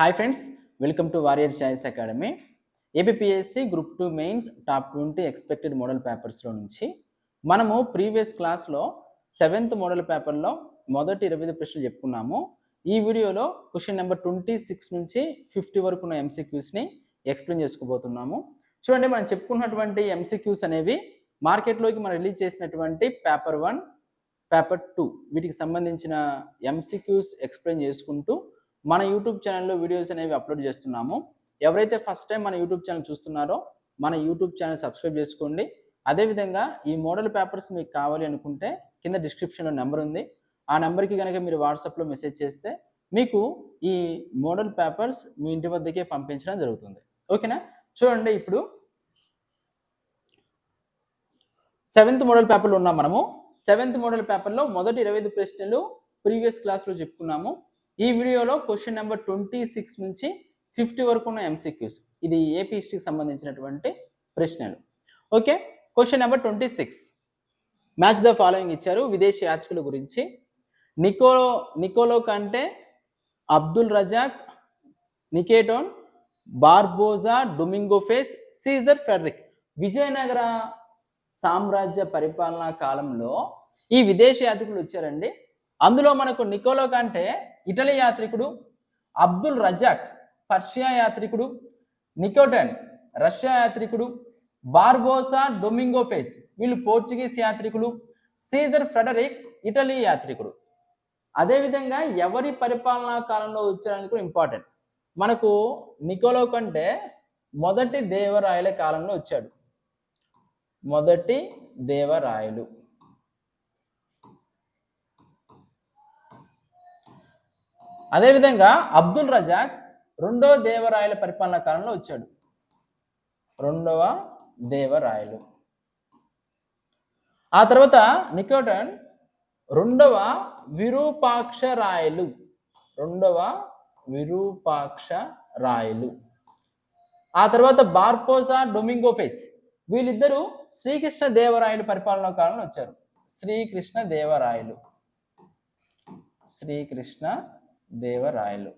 Hi friends welcome to Warrior Choice Academy APSC group two mains top twenty expected model పేపర్స్లో నుంచి మనము previous క్లాస్లో seventh model పేపర్లో మొదటి ఇరవై ఐదు ప్రశ్నలు చెప్పుకున్నాము. ఈ వీడియోలో క్వశ్చన్ నెంబర్ ట్వంటీ సిక్స్ నుంచి ఫిఫ్టీ వరకు ఉన్న ఎంసీక్యూస్ని ఎక్స్ప్లెయిన్ చేసుకోబోతున్నాము. చూడండి మనం చెప్పుకున్నటువంటి ఎంసీక్యూస్ అనేవి మార్కెట్లోకి మనం రిలీజ్ చేసినటువంటి పేపర్ వన్ పేపర్ టూ వీటికి సంబంధించిన ఎంసీక్యూస్ ఎక్స్ప్లెయిన్ చేసుకుంటూ మన యూట్యూబ్ ఛానల్లో వీడియోస్ అనేవి అప్లోడ్ చేస్తున్నాము. ఎవరైతే ఫస్ట్ టైం మన యూట్యూబ్ ఛానల్ చూస్తున్నారో మన యూట్యూబ్ ఛానల్ సబ్స్క్రైబ్ చేసుకోండి. అదేవిధంగా ఈ మోడల్ పేపర్స్ మీకు కావాలి అనుకుంటే కింద డిస్క్రిప్షన్లో నెంబర్ ఉంది. ఆ నెంబర్కి కనుక మీరు వాట్సాప్లో మెసేజ్ చేస్తే మీకు ఈ మోడల్ పేపర్స్ మీ ఇంటి వద్దకే పంపించడం జరుగుతుంది. ఓకేనా చూడండి ఇప్పుడు. సెవెంత్ మోడల్ పేపర్లో ఉన్నాం మనము. సెవెంత్ మోడల్ పేపర్లో మొదటి ఇరవై ఐదు ప్రశ్నలు ప్రీవియస్ క్లాస్లో చెప్పుకున్నాము. ఈ వీడియోలో క్వశ్చన్ నెంబర్ ట్వంటీ సిక్స్ నుంచి ఫిఫ్టీ వరకు ఉన్న ఎంసీక్యూస్ ఇది ఏపీ హిస్టరీకి సంబంధించినటువంటి ప్రశ్నలు. Okay question number twenty six match the following ఇచ్చారు విదేశీ యాత్రికుల గురించి. Nicolo Nicolo Conti Abdul Razzak Nikitin Barbosa Domingo Paes Caesar Frederick Vijayanagara సామ్రాజ్య పరిపాలనా కాలంలో ఈ విదేశీ యాత్రికులు వచ్చారండి. అందులో మనకు నికోలో కంటే ఇటలీ యాత్రికుడు అబ్దుల్ రజాక్ పర్షియా యాత్రికుడు నికోటన్ రష్యా యాత్రికుడు బార్బోసా డొమింగోఫేస్ వీళ్ళు పోర్చుగీస్ యాత్రికులు సీజర్ ఫ్రెడరిక్ ఇటలీ యాత్రికుడు. అదేవిధంగా ఎవరి పరిపాలనా కాలంలో వచ్చారని కూడా ఇంపార్టెంట్ మనకు నికోలో కంటే మొదటి దేవరాయల కాలంలో వచ్చాడు. మొదటి దేవరాయలు. అదేవిధంగా అబ్దుల్ రజాక్ రెండవ దేవరాయల పరిపాలనా కాలంలో వచ్చాడు. రెండవ దేవరాయలు. ఆ తర్వాత నికోటన్ రెండవ విరూపాక్ష రాయలు రెండవ విరూపాక్ష రాయలు ఆ తర్వాత బార్పోసా డొమింగోఫేస్ వీళ్ళిద్దరూ శ్రీకృష్ణ దేవరాయలు పరిపాలనా కాలంలో వచ్చారు. శ్రీకృష్ణ దేవరాయలు. శ్రీకృష్ణ దేవరాయలు.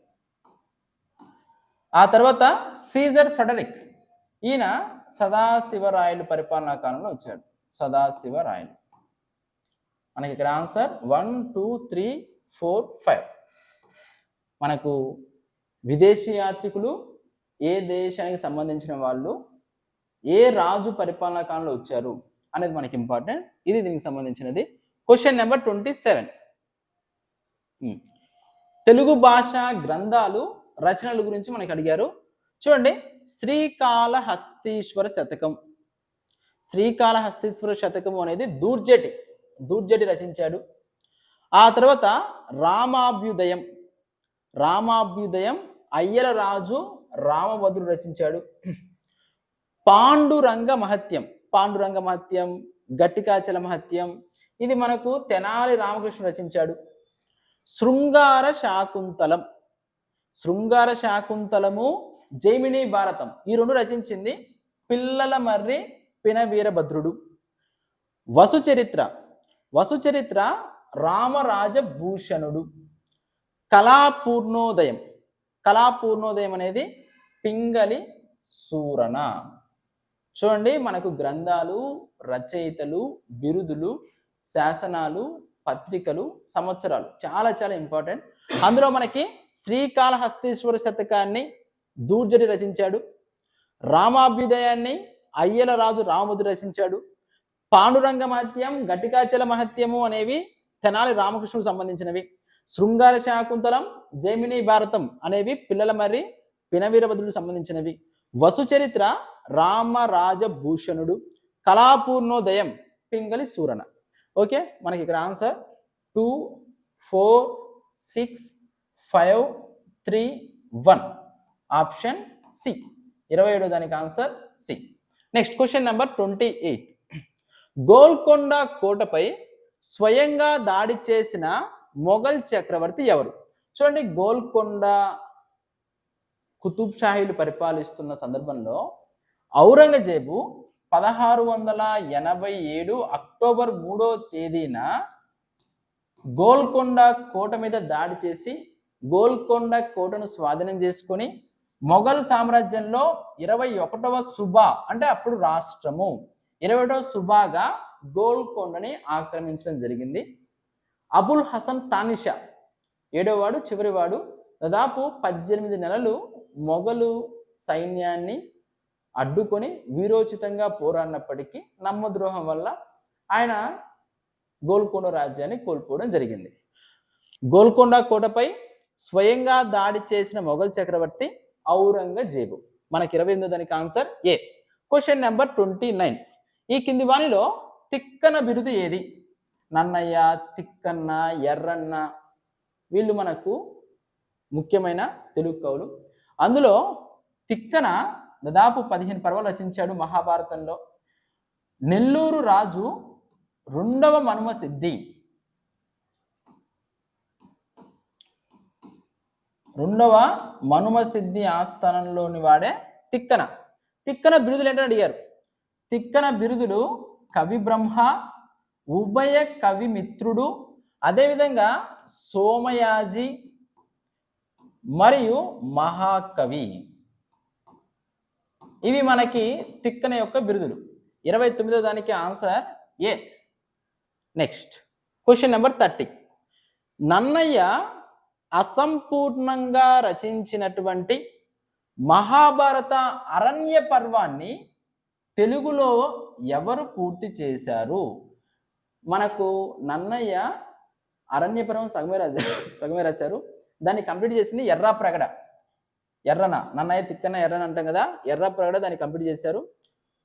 ఆ తర్వాత సీజర్ ఫెడరిక్. ఈయన సదాశివరాయలు పరిపాలనా కాలంలో వచ్చాడు. సదాశివరాయలు. మనకి ఇక్కడ answer one two three four five. మనకు విదేశీ యాత్రికులు ఏ దేశానికి సంబంధించిన వాళ్ళు ఏ రాజు పరిపాలనా కాలంలో వచ్చారు అనేది మనకి ఇంపార్టెంట్ ఇది దీనికి సంబంధించినది. Question number twenty seven Telugu భాష గ్రంథాలు రచనల గురించి మనకి అడిగారు చూడండి శ్రీకాళహస్తీశ్వర శతకం. శ్రీకాళహస్తీశ్వర శతకం అనేది దూర్జటి దూర్జటి రచించాడు. ఆ తర్వాత రామాభ్యుదయం రామాభ్యుదయం అయ్యల రాజు రామభద్రుడు రచించాడు. పాండురంగ మహత్యం పాండురంగ మహత్యం గట్టికాచల మహత్యం ఇది మనకు తెనాలి రామకృష్ణ రచించాడు. శృంగార శాకుంతలం. శృంగార శాకుంతలము జైమిని భారతం. ఈ రెండు రచించింది పిల్లల మర్రి పినవీరభద్రుడు వసుచరిత్ర. వసుచరిత్ర రామరాజభూషణుడు. కళాపూర్ణోదయం. కళాపూర్ణోదయం అనేది పింగళి సూరణ చూడండి మనకు గ్రంథాలు రచయితలు బిరుదులు శాసనాలు పత్రికలు సంవత్సరాలు చాలా చాలా ఇంపార్టెంట్. అందులో మనకి శ్రీకాళహస్తీశ్వర శతకాన్ని దూర్జటి రచించాడు. రామాభ్యుదయాన్ని అయ్యల రాజు రాముడు రచించాడు. పాండురంగ మహత్యం ఘటికాచల మహత్యము అనేవి తెనాలి రామకృష్ణుడు సంబంధించినవి. శృంగార శాకుంతలం జైమిని భారతం అనేవి పిల్లల మరి పినవీరభద్రుడు సంబంధించినవి. వసు చరిత్ర రామరాజభూషణుడు కళాపూర్ణోదయం పింగళి సూరణ ఓకే మనకి ఇక్కడ answer two four six five three one. Option C. ఇరవై ఏడో దానికి answer C. Next question number twenty eight. Golconda కోటపై స్వయంగా దాడి చేసిన మొఘల్ చక్రవర్తి ఎవరు? చూడండి గోల్కొండ కుతుబ్ షాహీలు పరిపాలిస్తున్న సందర్భంలో ఔరంగజేబు పదహారు వందల ఎనభై ఏడు అక్టోబర్ మూడో తేదీన గోల్కొండ కోట మీద దాడి చేసి గోల్కొండ కోటను స్వాధీనం చేసుకొని మొఘల్ సామ్రాజ్యంలో ఇరవై ఒకటవ సుబా అంటే అప్పుడు రాష్ట్రము ఇరవై ఒకటవ సుబాగా గోల్కొండని ఆక్రమించడం జరిగింది. అబుల్ హసన్ తానిషా ఏడోవాడు చివరివాడు దాదాపు పద్దెనిమిది నెలలు మొఘలు సైన్యాన్ని అడ్డుకొని వీరోచితంగా పోరాడినప్పటికీ నమ్మద్రోహం వల్ల ఆయన గోల్కొండ రాజ్యాన్ని కోల్పోవడం జరిగింది. గోల్కొండ కోటపై స్వయంగా దాడి చేసిన మొఘల్ చక్రవర్తి ఔరంగజేబు. మనకి ఇరవై ఎనిమిదో దానికి answer A. Question number twenty nine ఈ కింది వానిలో తిక్కన బిరుదు ఏది? నన్నయ్య తిక్కన్న ఎర్రన్న వీళ్ళు మనకు ముఖ్యమైన తెలుగు కవులు. అందులో తిక్కన దాదాపు పదిహేను పర్వాలు రచించాడు మహాభారతంలో. నెల్లూరు రాజు రెండవ మనుమ సిద్ధి రెండవ మనుమ సిద్ధి ఆస్థానంలోని వాడే తిక్కన. తిక్కన బిరుదులు ఏంటని అడిగారు? తిక్కన బిరుదులు కవి బ్రహ్మ ఉభయ కవి మిత్రుడు అదేవిధంగా సోమయాజి మరియు మహాకవి. ఇవి మనకి తిక్కన యొక్క బిరుదులు. ఇరవై తొమ్మిదో దానికి answer A next question number thirty Nannaya అసంపూర్ణంగా రచించినటువంటి మహాభారత అరణ్య పర్వాన్ని తెలుగులో ఎవరు పూర్తి చేశారు? మనకు నన్నయ్య అరణ్య పర్వం సగమే రాశారు. సగమే రాశారు. దాన్ని కంప్లీట్ చేసింది ఎర్రా ప్రగడ. ఎర్రన నన్నయ్య తిక్కన ఎర్రన అంటాం కదా ఎర్ర ప్రగడ దాన్ని కంప్లీట్ చేశారు.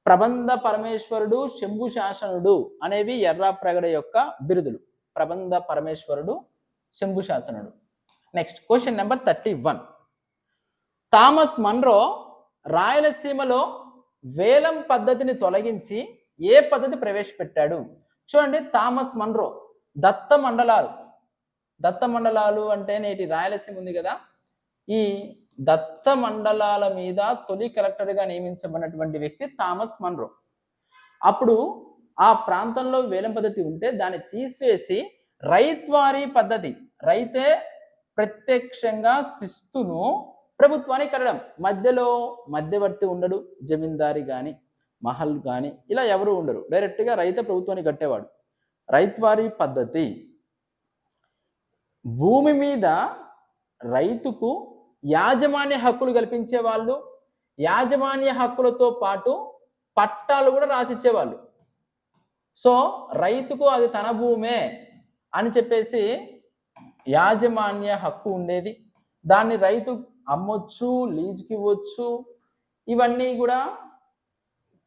ప్రబంధ పరమేశ్వరుడు శంభు శాసనుడు అనేవి ఎర్ర ప్రగడ యొక్క బిరుదులు. ప్రబంధ పరమేశ్వరుడు శంభు శాసనుడు. Next question number thirty one Thomas Munro రాయలసీమలో వేలం పద్ధతిని తొలగించి ఏ పద్ధతి ప్రవేశపెట్టాడు? చూడండి థామస్ మన్రో దత్త మండలాలు. దత్త మండలాలు అంటే నేటి రాయలసీమ ఉంది కదా. ఈ దత్త మండలాల మీద తొలి కలెక్టర్గా నియమించబడినటువంటి వ్యక్తి థామస్ మన్రో. అప్పుడు ఆ ప్రాంతంలో వేలం పద్ధతి ఉంటే దాన్ని తీసివేసి రైత్వారీ పద్ధతి రైతే ప్రత్యక్షంగా శిస్తును ప్రభుత్వానికి కట్టడం. మధ్యలో మధ్యవర్తి ఉండడు జమీందారి కానీ మహల్ కానీ ఇలా ఎవరు ఉండరు. డైరెక్ట్గా రైతే ప్రభుత్వానికి కట్టేవాడు. రైత్వారీ పద్ధతి. భూమి మీద రైతుకు యాజమాన్య హక్కులు కల్పించే వాళ్ళు యాజమాన్య హక్కులతో పాటు పట్టాలు కూడా రాసిచ్చేవాళ్ళు. సో రైతుకు అది తన భూమే అని చెప్పేసి యాజమాన్య హక్కు ఉండేది. దాన్ని రైతు అమ్మొచ్చు లీజుకి ఇవ్వచ్చు ఇవన్నీ కూడా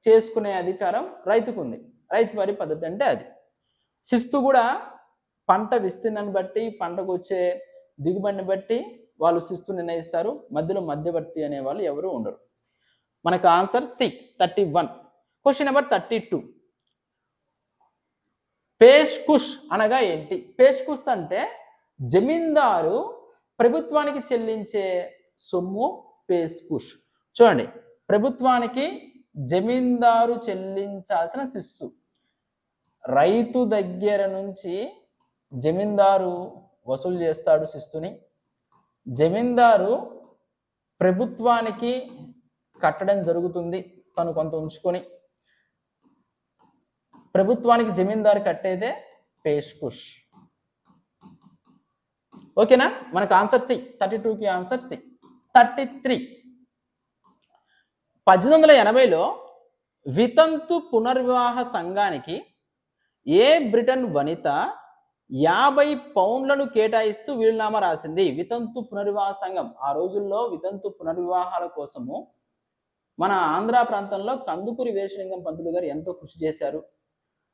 చేసుకునే అధికారం రైతుకు ఉంది రైతు వారి పద్ధతి అంటే అది. శిస్తు కూడా పంట విస్తీర్ణాన్ని బట్టి పంటకు వచ్చే దిగుబడిని బట్టి వాళ్ళు శిస్తు నిర్ణయిస్తారు మధ్యలో మధ్యవర్తి అనే వాళ్ళు ఎవరు ఉండరు. మనకు answer C thirty one. Question number thirty two. పేష్కుష్ అనగా ఏంటి? పేష్కుష్ అంటే జమీందారు ప్రభుత్వానికి చెల్లించే సొమ్ము పేష్కుష్ చూడండి ప్రభుత్వానికి జమీందారు చెల్లించాల్సిన శిస్తు. రైతు దగ్గర నుంచి జమీందారు వసూలు చేస్తాడు శిస్తుని. జమీందారు ప్రభుత్వానికి కట్టడం జరుగుతుంది. తను కొంత ఉంచుకొని ప్రభుత్వానికి జమీందారు కట్టేదే పేష్కుష్ ఓకేనా? మనకు ఆన్సర్ సి. థర్టీ టూకి ఆన్సర్ సి. Thirty three. పద్దెనిమిది వందల ఎనభైలో వితంతు పునర్వివాహ సంఘానికి ఏ బ్రిటన్ వనిత యాభై పౌండ్లను కేటాయిస్తూ వీలునామా రాసింది. వితంతు పునర్వివాహ సంఘం. ఆ రోజుల్లో వితంతు పునర్వివాహాల కోసము మన ఆంధ్ర ప్రాంతంలో కందుకూరి వీరశలింగం పంతులు గారు ఎంతో కృషి చేశారు.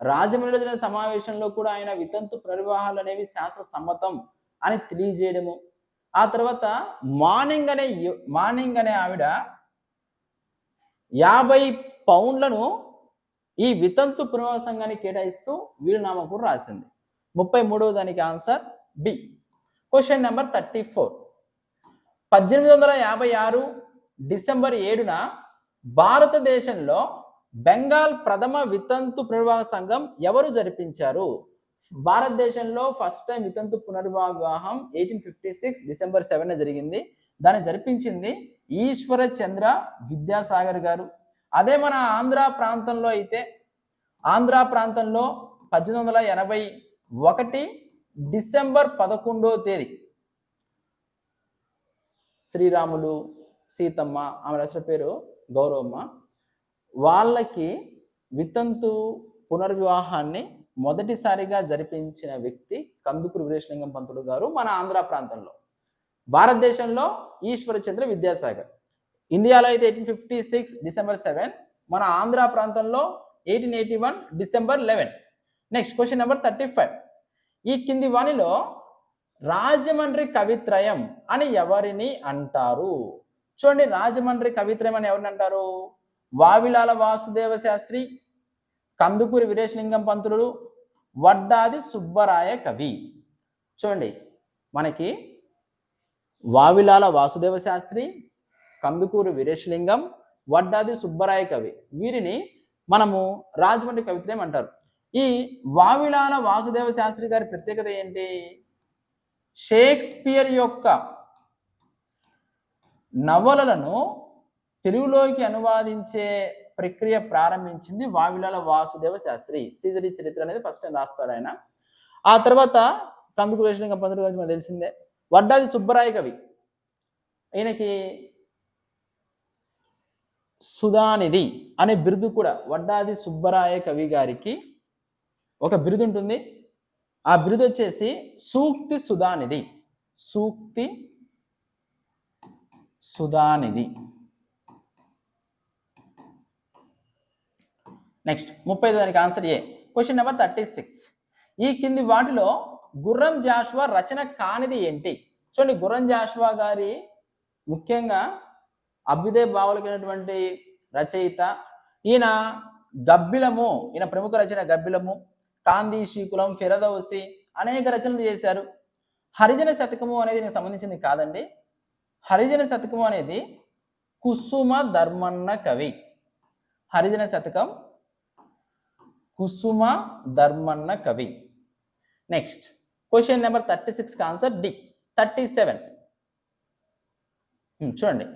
రాజమండ్రిలో జరిగిన సమావేశంలో కూడా ఆయన వితంతు పునర్వివాహాలు అనేవి శాస్త్ర సమ్మతం అని తెలియజేయడము. ఆ తర్వాత మార్నింగ్ అనే మార్నింగ్ అనే ఆవిడ యాభై పౌండ్లను ఈ వితంతు పునర్వాసంగాన్ని సంఘానికి కేటాయిస్తూ వీలునామా కూడా రాసింది. ముప్పై మూడవ దానికి answer B. Question number thirty four పద్దెనిమిది వందల యాభై ఆరు డిసెంబర్ ఏడున భారతదేశంలో బెంగాల్ ప్రథమ వితంతు పునర్వివాహ సంఘం ఎవరు జరిపించారు? భారతదేశంలో ఫస్ట్ టైం వితంతు పునర్వివాహం eighteen fifty six December seven జరిగింది. దాన్ని జరిపించింది ఈశ్వర చంద్ర విద్యాసాగర్ గారు. అదే మన ఆంధ్ర ప్రాంతంలో అయితే ఆంధ్ర ప్రాంతంలో పద్దెనిమిది వందల ఎనభై ఒకటి డిసెంబర్ పదకొండో తేదీ. శ్రీరాములు సీతమ్మ ఆమె అసలు పేరు గౌరవమ్మ. వాళ్ళకి వితంతు పునర్వివాహాన్ని మొదటిసారిగా జరిపించిన వ్యక్తి కందుకూరు వీరేశలింగం పంతుడు గారు మన ఆంధ్ర ప్రాంతంలో. భారతదేశంలో ఈశ్వరచంద్ర విద్యాసాగర్. ఇండియాలో అయితే eighteen fifty six December seven మన ఆంధ్ర ప్రాంతంలో eighteen eighty one December eleven. Next question number thirty five ఈ కింది వాణిలో రాజమండ్రి కవిత్రయం అని ఎవరిని అంటారు? చూడండి రాజమండ్రి కవిత్రయం అని ఎవరిని అంటారు? వావిలాల వాసుదేవ శాస్త్రి కందుకూరి వీరేశలింగం పంతులు వడ్డాది సుబ్బరాయ కవి. చూడండి మనకి వావిలాల వాసుదేవ శాస్త్రి కందుకూరు వీరేశలింగం వడ్డాది సుబ్బరాయ కవి. వీరిని మనము రాజమండ్రి కవిత్రయం అంటారు. ఈ వావిలాల వాసుదేవ శాస్త్రి గారి ప్రత్యేకత ఏంటి? షేక్స్పియర్ యొక్క నవలలను తెలుగులోకి అనువాదించే ప్రక్రియ ప్రారంభించింది వావిలాల వాసుదేవ శాస్త్రి. సీజరీ చరిత్ర అనేది ఫస్ట్ టైం రాస్తాడు ఆయన. ఆ తర్వాత కందుకు రేషన్ పంతులు గురించి మనకు తెలిసిందే. వడ్డాది సుబ్బరాయ కవి. ఈయనకి సుధానిధి అనే బిరుదు కూడా వడ్డాది సుబ్బరాయ కవి గారికి ఒక బిరుదు ఉంటుంది. ఆ బిరుదు వచ్చేసి సూక్తి సుధానిధి సూక్తి సుధానిధి నెక్స్ట్ ముప్పై దానికి answer A question number thirty six ఈ కింది వాటిలో గుర్రం జాషువా రచన కానిది ఏంటి? చూడండి గుర్రం జాషువా గారి ముఖ్యంగా అభ్యుదయ భావులకైనటువంటి రచయిత. ఈయన గబ్బిలము ఈయన ప్రముఖ రచన గబ్బిలము. కాందీషి కులం ఫిరదౌసి అనేక రచనలు చేశారు. హరిజన శతకము అనేది దీనికి సంబంధించింది కాదండి. హరిజన శతకము అనేది కుసుమ ధర్మన్న కవి. హరిజన శతకం కుసుమ ధర్మన్న కవి. నెక్స్ట్ క్వశ్చన్ నెంబర్ థర్టీ సిక్స్కి ఆన్సర్ డి థర్టీ సెవెన్ చూడండి.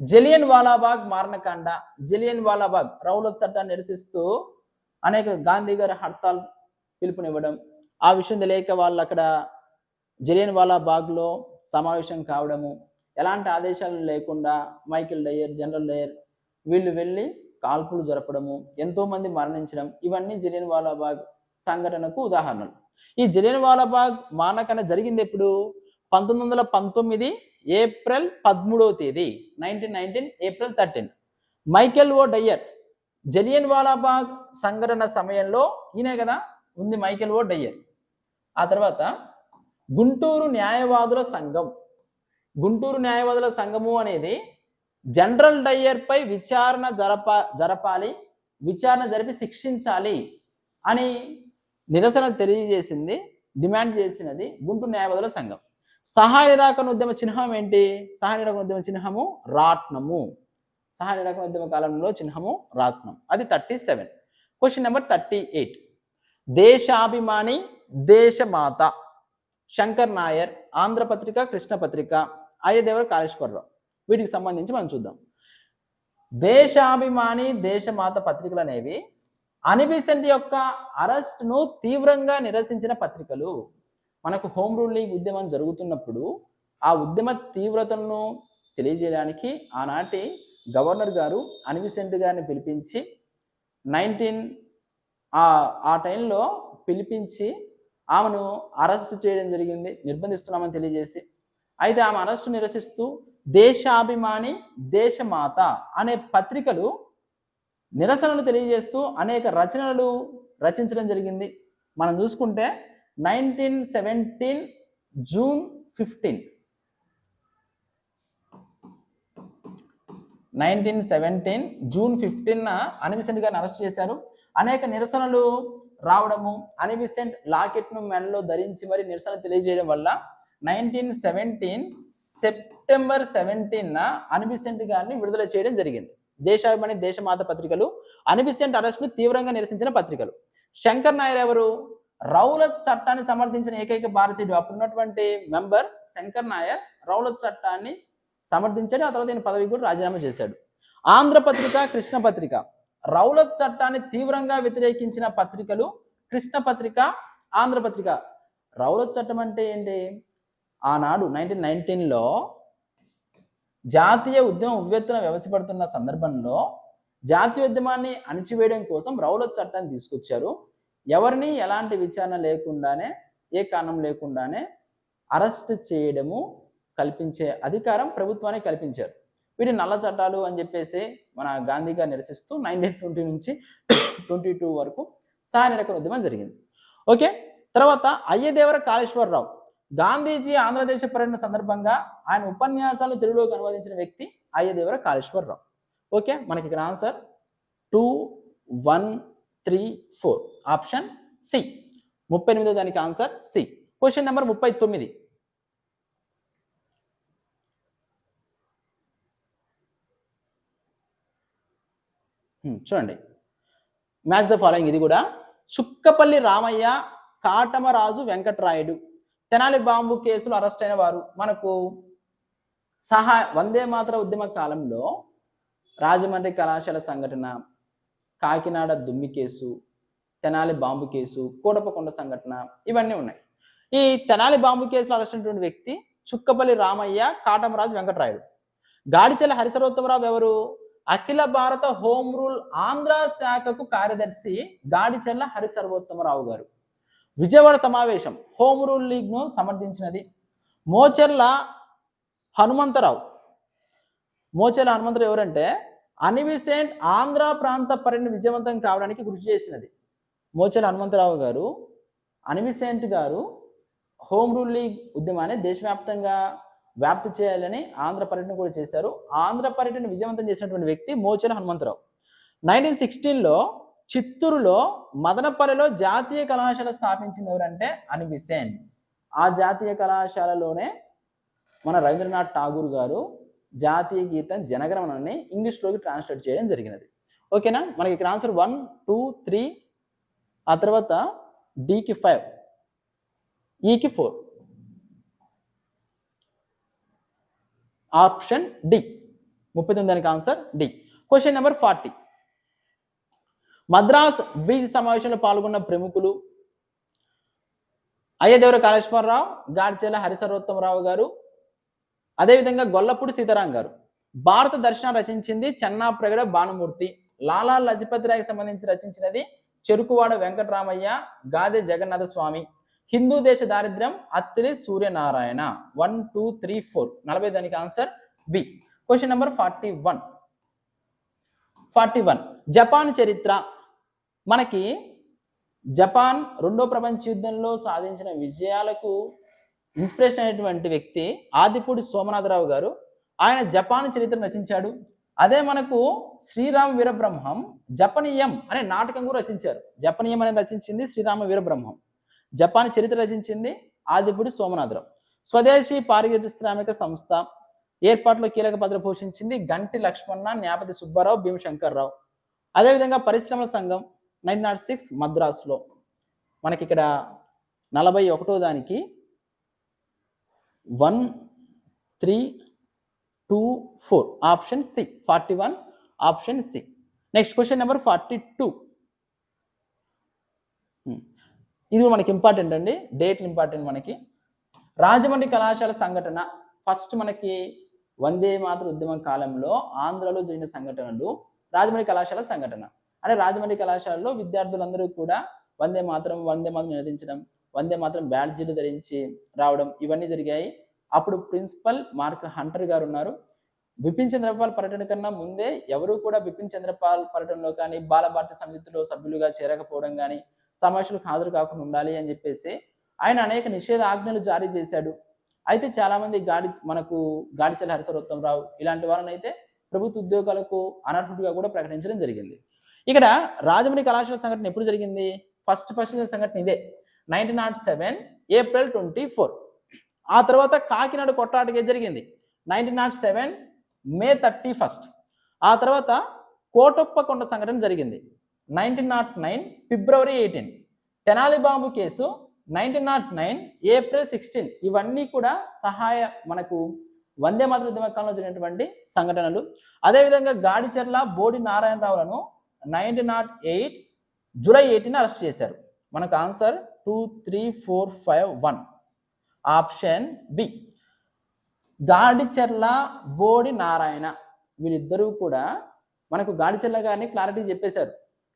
జలియన్ వాలాబాగ్ మారణకాండ జలియన్ వాలాబాగ్ రౌలత్ చట్టాన్ని నిరసిస్తూ అనేక గాంధీ గారి హర్తాల్ పిలుపునివ్వడం. ఆ విషయం తెలియక వాళ్ళు అక్కడ జలియన్ వాలాబాగ్లో సమావేశం కావడము ఎలాంటి ఆదేశాలు లేకుండా మైకిల్ డయర్ జనరల్ డయర్ వీళ్ళు వెళ్ళి కాల్పులు జరపడము ఎంతోమంది మరణించడం ఇవన్నీ జలియన్ వాలాబాగ్ సంఘటనకు ఉదాహరణలు. ఈ జలియన్ వాలాబాగ్ మానకన జరిగింది ఎప్పుడు? పంతొమ్మిది వందల పంతొమ్మిది ఏప్రిల్ పదమూడవ తేదీ nineteen nineteen April thirteen. Michael O Dwyer Jallian Walabagh సంఘటన సమయంలో ఈయనే కదా ఉంది మైకెల్ ఓ డయ్యర్ ఆ తర్వాత గుంటూరు న్యాయవాదుల సంఘం. గుంటూరు న్యాయవాదుల సంఘము అనేది జనరల్ డయ్యర్పై విచారణ జరప జరపాలి విచారణ జరిపి శిక్షించాలి అని నిరసన తెలియజేసింది డిమాండ్ చేసినది గుంటూరు న్యాయవాదుల సంఘం. సహాయ నిరాకరణ ఉద్యమ చిహ్నం ఏంటి? సహాయ నిరాకరణ ఉద్యమ చిహ్నము రాట్నము. సహాయ నిరాకరణ ఉద్యమ కాలంలో చిహ్నము రాట్నం. అది thirty seven. Question number thirty eight. Deshabhimani Deshamata. Shankar Nair Andhra Patrika Krishna Patrika Ayyadevara Kaleswara Rao. వీటికి సంబంధించి మనం చూద్దాం. దేశాభిమాని దేశమాత పత్రికలు అనేవి అనిబిసెంట్ యొక్క అరెస్ట్ను తీవ్రంగా నిరసించిన పత్రికలు. మనకు హోమ్ రూల్ లీగ్ ఉద్యమం జరుగుతున్నప్పుడు ఆ ఉద్యమ తీవ్రతను తెలియజేయడానికి ఆనాటి గవర్నర్ గారు అనిబిసెంట్ గారిని పిలిపించి నైన్టీన్ ఆ ఆ టైంలో పిలిపించి ఆమెను అరెస్ట్ చేయడం జరిగింది నిర్బంధిస్తున్నామని తెలియజేసి. అయితే ఆమె అరెస్టు నిరసిస్తూ దేశాభిమాని దేశమాత అనే పత్రికలు నిరసనలు తెలియజేస్తూ అనేక రచనలు రచించడం జరిగింది. మనం చూసుకుంటే nineteen seventeen June fifteen. Nineteen seventeen June fifteen Annie Besant గారిని అరెస్ట్ చేశారు. అనేక నిరసనలు రావడము అనిబిసెంట్ లాకెట్ను మెడలో ధరించి మరి నిరసన తెలియజేయడం వల్ల nineteen seventeen September seventeen Annie Besant గారిని విడుదల చేయడం జరిగింది. దేశాభిమాని దేశమాత పత్రికలు అనిబిసెంట్ అరెస్ట్ను తీవ్రంగా నిరసించిన పత్రికలు. శంకర్ నాయర్ ఎవరు? రౌలత్ చట్టాన్ని సమర్థించిన ఏకైక భారతీయుడు అప్పుడున్నటువంటి మెంబర్ శంకర్ నాయర్ రౌలత్ చట్టాన్ని సమర్థించాడు. ఆ తర్వాత ఈయన పదవి కూడా రాజీనామా చేశాడు. ఆంధ్రపత్రిక కృష్ణ పత్రిక. రౌలత్ చట్టాన్ని తీవ్రంగా వ్యతిరేకించిన పత్రికలు కృష్ణ పత్రిక ఆంధ్రపత్రిక రౌలత్ చట్టం అంటే ఏంటి? ఆనాడు నైన్టీన్ నైన్టీన్లో జాతీయ ఉద్యమం ఉవ్వెత్తున వ్యవసిపడుతున్న సందర్భంలో జాతీయ ఉద్యమాన్ని అణిచివేయడం కోసం రౌలత్ చట్టాన్ని తీసుకొచ్చారు. ఎవరిని ఎలాంటి విచారణ లేకుండానే ఏ కారణం లేకుండానే అరెస్ట్ చేయడము కల్పించే అధికారం ప్రభుత్వానికి కల్పించారు. వీటి నల్ల చట్టాలు అని చెప్పేసి మన గాంధీ గారు నిరసిస్తూ నైన్టీన్ ట్వంటీ నుంచి ట్వంటీ టూ వరకు సహాయ నిరకర ఉద్యమం జరిగింది. ఓకే? తర్వాత అయ్యదేవర కాళేశ్వరరావు. గాంధీజీ ఆంధ్రదేశ పర్యటన సందర్భంగా ఆయన ఉపన్యాసాలను తెలుగులోకి అనువదించిన వ్యక్తి అయ్యదేవర కాళేశ్వరరావు. ఓకే? మనకి ఇక్కడ answer two one three four. Option C. ముప్పై ఎనిమిదో దానికి ఆన్సర్ సి. క్వశ్చన్ నెంబర్ ముప్పై తొమ్మిది. చూడండి. మ్యాచ్ ద ఫాలోయింగ్ ఇది కూడా. చుక్కపల్లి రామయ్య కాటమరాజు వెంకట్రాయుడు. తెనాలి బాంబు కేసులు అరెస్ట్ అయిన వారు మనకు సహాయ వందే మాతర ఉద్యమ కాలంలో రాజమండ్రి కళాశాల సంఘటన కాకినాడ దుమ్మి కేసు తెనాలి బాంబు కేసు కూడపకొండ సంఘటన ఇవన్నీ ఉన్నాయి. ఈ తెనాలి బాంబు కేసులో అరెస్ట్ అయినటువంటి వ్యక్తి చుక్కపల్లి రామయ్య కాటమరాజు వెంకట్రాయుడు. గాడిచెల్ల హరిసరోత్తమరావు ఎవరు? అఖిల భారత హోం రూల్ ఆంధ్ర శాఖకు కార్యదర్శి గాడిచెల్ల హరిసర్వోత్తమరావు గారు. విజయవాడ సమావేశం హోం రూల్ లీగ్ను సమర్థించినది మోచెర్ల హనుమంతరావు. మోచెర్ల హనుమంతరావు ఎవరంటే అనివిసెంట్ ఆంధ్ర ప్రాంత పర్యటన విజయవంతం కావడానికి కృషి చేసినది. మోచెల హనుమంతరావు గారు అనివిసెంట్ గారు హోమ్ రూల్ లీగ్ ఉద్యమాన్ని దేశవ్యాప్తంగా వ్యాప్తి చేయాలని ఆంధ్ర పర్యటన కూడా చేశారు. ఆంధ్ర పర్యటన విజయవంతం చేసినటువంటి వ్యక్తి మోచన హనుమంతరావు. నైన్టీన్ సిక్స్టీన్లో చిత్తూరులో మదనపల్లిలో జాతీయ కళాశాల స్థాపించింది ఎవరంటే అనిబిసెంట్ ఆ జాతీయ కళాశాలలోనే మన రవీంద్రనాథ్ ఠాగూర్ గారు జాతీయ గీతం జనగణమనని ఇంగ్లీష్లోకి ట్రాన్స్లేట్ చేయడం జరిగినది. ఓకేనా? మనకి ఇక్కడ ఆన్సర్ వన్ టూ త్రీ ఆ తర్వాత డికి ఫైవ్ ఈకి ఫోర్. Option D. ముప్పై తొమ్మిది answer D. Question number forty Madras beach సమావేశంలో పాల్గొన్న ప్రముఖులు అయ్యదేవర కాళేశ్వరరావు గాడ్చేల హరిసరోత్తమరావు గారు అదేవిధంగా గొల్లపూడి సీతారాం గారు. భారత దర్శనం రచించింది చెన్నాప్రగడ భానుమూర్తి. లాలా లజపతి రాయ్కి సంబంధించి రచించినది చెరుకువాడ వెంకటరామయ్య గాదె జగన్నాథ స్వామి. హిందూ దేశ దారిద్ర్యం Attili Suryanarayana. One two three four నలభై దానికి answer B question number forty one forty one Japan చరిత్ర. మనకి జపాన్ రెండో ప్రపంచ యుద్ధంలో సాధించిన విజయాలకు ఇన్స్పిరేషన్ అయినటువంటి వ్యక్తి ఆదిపూడి సోమనాథరావు గారు. ఆయన జపాన్ చరిత్ర రచించాడు. అదే మనకు శ్రీరామ వీరబ్రహ్మం జపనీయం అనే నాటకం కూడా రచించారు. జపనీయం అనేది రచించింది శ్రీరామ వీరబ్రహ్మం. జపాన్ చరిత్ర రచించింది ఆదిపుడి సోమనాథరావు. స్వదేశీ పారిశ్రామిక సంస్థ ఏర్పాట్లో కీలక పాత్ర పోషించింది గంటి లక్ష్మణ న్యాపతి సుబ్బారావు భీమశంకర్రావు. అదేవిధంగా పరిశ్రమల సంఘం నైన్టీన్ నాట్ సిక్స్ మద్రాసులో. మనకి ఇక్కడ నలభై ఒకటో దానికి one three two four option C forty one option C. Next question number forty two. ఇది మనకి ఇంపార్టెంట్ అండి. డేట్లు ఇంపార్టెంట్ మనకి. రాజమండ్రి కళాశాల సంఘటన ఫస్ట్ మనకి వందే మాతృ ఉద్యమం కాలంలో ఆంధ్రలో జరిగిన సంఘటనలు రాజమండ్రి కళాశాల సంఘటన. అంటే రాజమండ్రి కళాశాలలో విద్యార్థులందరూ కూడా వందే మాత్రం వందే మాత్రం నినదించడం వందే మాత్రం బ్యాడ్జీలు ధరించి రావడం ఇవన్నీ జరిగాయి. అప్పుడు ప్రిన్సిపల్ మార్క్ హంటర్ గారు ఉన్నారు. బిపిన్ చంద్రపాల్ పర్యటన కన్నా ముందే ఎవరు కూడా బిపిన్ చంద్రపాల్ పర్యటనలో కానీ బాలభారతి సమితిలో సభ్యులుగా చేరకపోవడం కానీ సమావేశాలకు హాజరు కాకుండా ఉండాలి అని చెప్పేసి ఆయన అనేక నిషేధ ఆజ్ఞలు జారీ చేశాడు. అయితే చాలామంది గాడి మనకు గాడిచల హరిసరోత్తమరావు ఇలాంటి వారిని అయితే ప్రభుత్వ ఉద్యోగాలకు అనర్హుడిగా కూడా ప్రకటించడం జరిగింది. ఇక్కడ రాజమండ్రి కళాశాల సంఘటన ఎప్పుడు జరిగింది? ఫస్ట్ ఫస్ట్ సంఘటన ఇదే nineteen nought seven April twenty four. ఆ తర్వాత కాకినాడ కొట్లాటకే జరిగింది? Nineteen nought seven May thirty first. ఆ తర్వాత కోటప్పకొండ సంఘటన జరిగింది. Nineteen nought nine February eighteen. Tenali bomb case nineteen nought nine April sixteen. ఇవన్నీ కూడా సహాయ మనకు వందే మాతృ ఉద్యమకాలంలో జరిగినటువంటి సంఘటనలు. అదేవిధంగా Gadicherla Bodi నారాయణరావులను nineteen nought eight July eighteen arrest చేశారు. మనకు answer two three four five one. Option B. Gadicherla Bodi Narayana. వీళ్ళిద్దరూ కూడా మనకు గాడిచెర్ల గారిని క్లారిటీ చెప్పేశారు.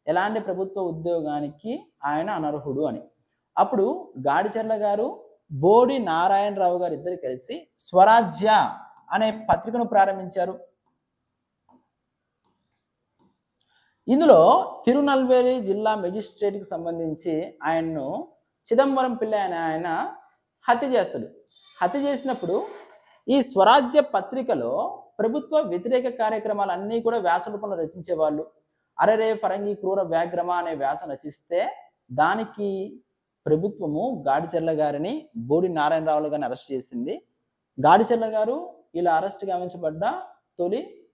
ఎలాంటి ప్రభుత్వ ఉద్యోగానికి ఆయన అనర్హుడు అని. అప్పుడు గాడిచెర్ల గారు బోడి నారాయణరావు గారు ఇద్దరు కలిసి స్వరాజ్య అనే పత్రికను ప్రారంభించారు. ఇందులో తిరునల్వేలి జిల్లా మెజిస్ట్రేట్కి సంబంధించి ఆయన్ను చిదంబరం పిల్ల అనే ఆయన హత్య చేస్తాడు. హత్య చేసినప్పుడు ఈ స్వరాజ్య పత్రికలో ప్రభుత్వ వ్యతిరేక కార్యక్రమాలన్నీ కూడా వ్యాస రూపంలో రచించేవాళ్ళు. అరరే ఫరంగి క్రూర వ్యాగ్రమ అనే వ్యాసం రచిస్తే దానికి ప్రభుత్వము గాడిచెర్ల గారిని బోడి నారాయణరావులు గారిని అరెస్ట్ చేసింది. గాడిచెర్ల గారు ఇలా అరెస్ట్ గావించబడ్డ తొలి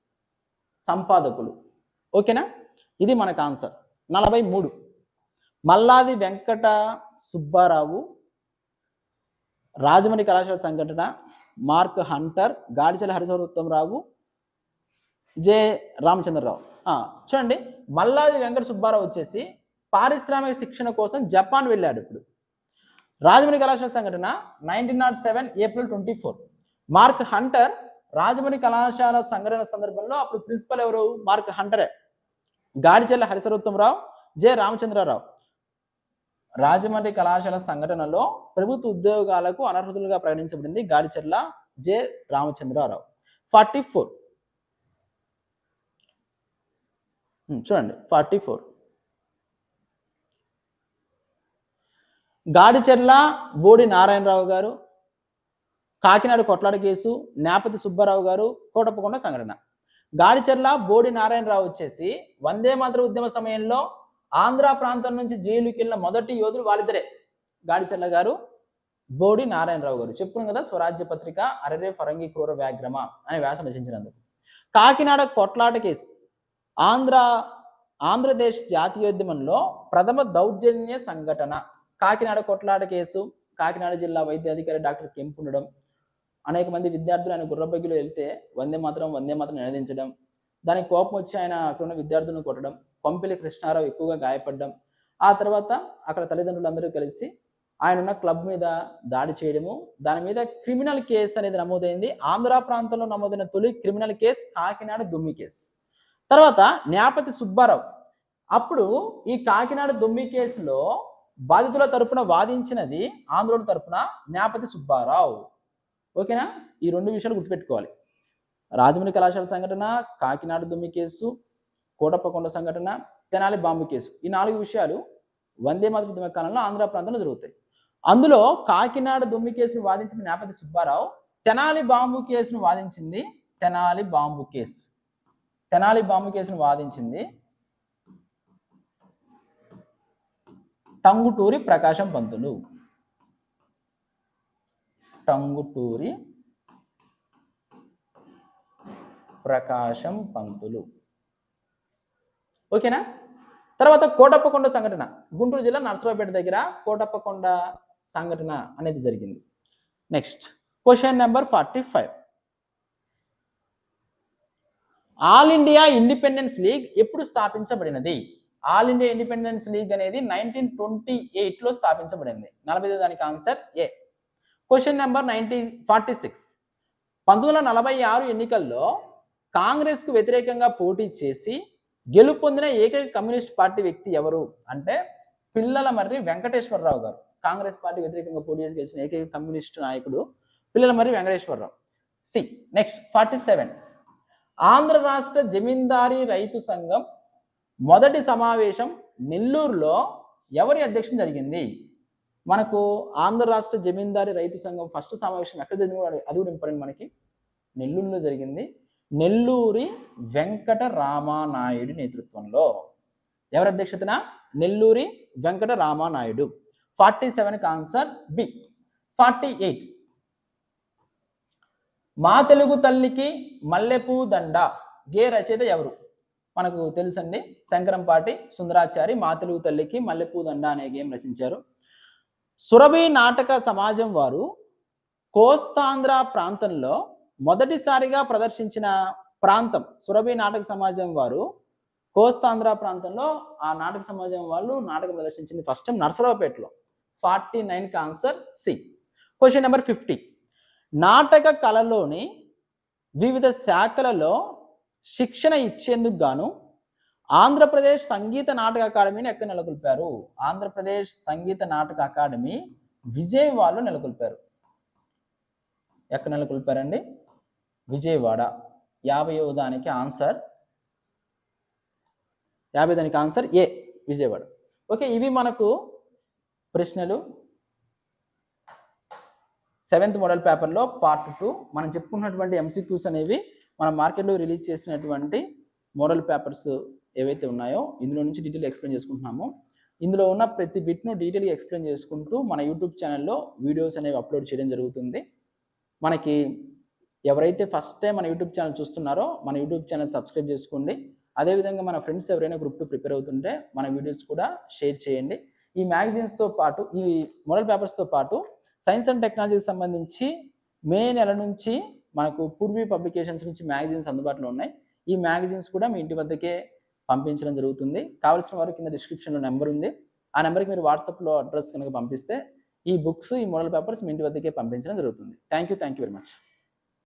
సంపాదకులు. ఓకేనా? ఇది మనకు ఆన్సర్. నలభై మూడు. మల్లాది వెంకట సుబ్బారావు రాజమణి కళాశాల సంఘటన Mark Hunter Gadicherla Harisarvottamarao J Ramachandrarao. చూడండి మల్లాది వెంకట సుబ్బారావు వచ్చేసి పారిశ్రామిక శిక్షణ కోసం జపాన్ వెళ్ళాడు ఇప్పుడు. రాజమణి కళాశాల సంఘటన nineteen nought seven April twenty four. Mark Hunter Rajamani కళాశాల సంఘటన సందర్భంలో అప్పుడు ప్రిన్సిపల్ ఎవరు? మార్క్ హంటరే. గాడిచెల్ల హరిసరోత్తమరావు జె రామచంద్రరావు. రాజమండ్రి కళాశాల సంఘటనలో ప్రభుత్వ ఉద్యోగాలకు అనర్హతలుగా ప్రకటించబడింది Gadicherla J Ramachandrarao. Forty four. చూడండి ఫార్టీ ఫోర్ గాడిచెర్ల బోడి నారాయణరావు గారు కాకినాడ కొట్లాడ కేసు నేపతి సుబ్బారావు గారు కోటప్పకొండ సంఘటన. గాడిచెర్ల బోడి నారాయణరావు వచ్చేసి వందే మాతృ ఉద్యమ సమయంలో ఆంధ్ర ప్రాంతం నుంచి జైలుకి వెళ్ళిన మొదటి యోధులు వాళ్ళిద్దరే. గాడిచెర్ల గారు బోడి నారాయణరావు గారు. చెప్పుకున్నాం కదా స్వరాజ్య పత్రిక అరరే ఫరంగి క్రూర వ్యాగ్రమ అనే వ్యాసం రచించినందుకు. కాకినాడ కొట్లాట కేసు. ఆంధ్ర ఆంధ్రదేశ్ జాతీయోద్యమంలో ప్రథమ దౌర్జన్య సంఘటన. కాకినాడ కొట్లాట కేసు కాకినాడ జిల్లా వైద్య అధికారి డాక్టర్ కెంపుండడం అనేక మంది విద్యార్థులు ఆయన గుర్రబగ్గిలో వెళ్తే వందే మాత్రం వందే మాత్రం నినదించడం దానికి కోపం వచ్చి ఆయన అక్కడ ఉన్న విద్యార్థులను కొట్టడం పంపిలి కృష్ణారావు ఎక్కువగా గాయపడడం ఆ తర్వాత అక్కడ తల్లిదండ్రులందరూ కలిసి ఆయన ఉన్న క్లబ్ మీద దాడి చేయడము దాని మీద క్రిమినల్ కేసు అనేది నమోదైంది. ఆంధ్ర ప్రాంతంలో నమోదైన తొలి క్రిమినల్ కేసు కాకినాడ దుమ్మి కేసు. తర్వాత న్యాపతి సుబ్బారావు. అప్పుడు ఈ కాకినాడ దుమ్మి కేసులో బాధితుల తరపున వాదించినది ఆంధ్రుల తరపున న్యాపతి సుబ్బారావు. ఓకేనా? ఈ రెండు విషయాలు గుర్తుపెట్టుకోవాలి. రాజమండ్రి కళాశాల సంఘటన కాకినాడ దుమ్మి కేసు కోటప్పకొండ సంఘటన తెనాలి బాంబు కేసు. ఈ నాలుగు విషయాలు వందే మాతృ ఉద్యమ కాలంలో ఆంధ్ర ప్రాంతంలో జరుగుతాయి. అందులో కాకినాడ దుమ్మి కేసును వాదించింది న్యాపతి సుబ్బారావు తెనాలి బాంబు కేసును వాదించింది Tenali bomb case. Tenali bomb కేసును వాదించింది. టంగుటూరి ప్రకాశం పంతులు. టంగుటూరి ప్రకాశం పంతులు. ఓకేనా? తర్వాత కోటప్పకొండ సంఘటన. గుంటూరు జిల్లా నర్సరావుపేట దగ్గర కోటప్పకొండ సంఘటన అనేది జరిగింది. Next. Question number forty five. All India Independence League ఎప్పుడు స్థాపించబడినది? ఆల్ ఇండియా ఇండిపెండెన్స్ లీగ్ అనేది నైన్టీన్ ట్వంటీ ఎయిట్లో స్థాపించబడింది. నలభై దానికి answer A question number nineteen forty six పంతొమ్మిది వందల నలభై ఆరు ఎన్నికల్లో కాంగ్రెస్కు వ్యతిరేకంగా పోటీ చేసి గెలుపొందిన ఏకైక కమ్యూనిస్ట్ పార్టీ వ్యక్తి ఎవరు? అంటే పిల్లల మర్రి వెంకటేశ్వరరావు గారు. కాంగ్రెస్ పార్టీ వ్యతిరేకంగా పోటీ చేసి గెలిచిన ఏకైక కమ్యూనిస్ట్ నాయకుడు పిల్లల Marri Venkateswararao. C next forty seven Andhra రాష్ట్ర జమీందారీ రైతు సంఘం మొదటి సమావేశం నెల్లూరులో ఎవరి అధ్యక్షం జరిగింది? మనకు ఆంధ్ర రాష్ట్ర జమీందారీ రైతు సంఘం ఫస్ట్ సమావేశం ఎక్కడ జరిగింది అది కూడా ఇంపార్టెంట్ మనకి. నెల్లూరులో జరిగింది. నెల్లూరి వెంకట రామానాయుడు నేతృత్వంలో. ఎవరి అధ్యక్షతన? నెల్లూరి వెంకట రామానాయుడు. ఫార్టీ సెవెన్కి ఆన్సర్ బి. Forty eight. మా తెలుగు తల్లికి మల్లెపూ దండ. గే రచయిత ఎవరు? మనకు తెలుసండి శంకరంపాటి సుందరాచారి మా తెలుగు తల్లికి మల్లెపూదండ అనే గేమ్ రచించారు. సురభి నాటక సమాజం వారు కోస్తాంధ్ర ప్రాంతంలో మొదటిసారిగా ప్రదర్శించిన ప్రాంతం సురభి నాటక సమాజం వారు కోస్తాంధ్ర ప్రాంతంలో ఆ నాటక సమాజం వాళ్ళు నాటకం ప్రదర్శించింది ఫస్ట్ టైం నర్సరావుపేటలో. ఫార్టీ నైన్కి answer C. Question number fifty నాటక కళలోని వివిధ శాఖలలో శిక్షణ ఇచ్చేందుకు గాను ఆంధ్రప్రదేశ్ సంగీత నాటక అకాడమీని ఎక్కడ నెలకొల్పారు? ఆంధ్రప్రదేశ్ సంగీత నాటక అకాడమీ విజయవాడలో నెలకొల్పారు. ఎక్కడ నెలకొల్పారండి? విజయవాడ. యాభైవ దానికి ఆన్సర్. యాభై దానికి ఆన్సర్ ఏ? విజయవాడ. ఓకే ఇవి మనకు ప్రశ్నలు. సెవెంత్ మోడల్ పేపర్లో పార్ట్ టూ మనం చెప్పుకున్నటువంటి ఎంసీక్యూస్ అనేవి మన మార్కెట్లో రిలీజ్ చేసినటువంటి మోడల్ పేపర్స్ ఏవైతే ఉన్నాయో ఇందులో నుంచి డీటెయిల్ ఎక్స్ప్లెయిన్ చేసుకుంటున్నాము. ఇందులో ఉన్న ప్రతి బిట్ను డీటెయిల్గా ఎక్స్ప్లెయిన్ చేసుకుంటూ మన యూట్యూబ్ ఛానల్లో వీడియోస్ అనేవి అప్లోడ్ చేయడం జరుగుతుంది. మనకి ఎవరైతే ఫస్ట్ టైం మన యూట్యూబ్ ఛానల్ చూస్తున్నారో మన యూట్యూబ్ ఛానల్ సబ్స్క్రైబ్ చేసుకోండి. అదేవిధంగా మన ఫ్రెండ్స్ ఎవరైనా గ్రూప్ టూ ప్రిపేర్ అవుతుంటే మన వీడియోస్ కూడా షేర్ చేయండి. ఈ మ్యాగజైన్స్తో పాటు ఈ మోడల్ పేపర్స్తో పాటు సైన్స్ అండ్ టెక్నాలజీకి సంబంధించి మే నెల నుంచి మనకు పూర్వీ పబ్లికేషన్స్ నుంచి మ్యాగజైన్స్ అందుబాటులో ఉన్నాయి. ఈ మ్యాగజైన్స్ కూడా మీ ఇంటి వద్దకే పంపించడం జరుగుతుంది. కావాల్సిన వారు కింద డిస్క్రిప్షన్లో నెంబర్ ఉంది. ఆ నెంబర్కి మీరు వాట్సాప్లో అడ్రస్ కనుక పంపిస్తే ఈ బుక్స్ ఈ మోడల్ పేపర్స్ మీ ఇంటి వద్దకే పంపించడం జరుగుతుంది. Thank you thank you very much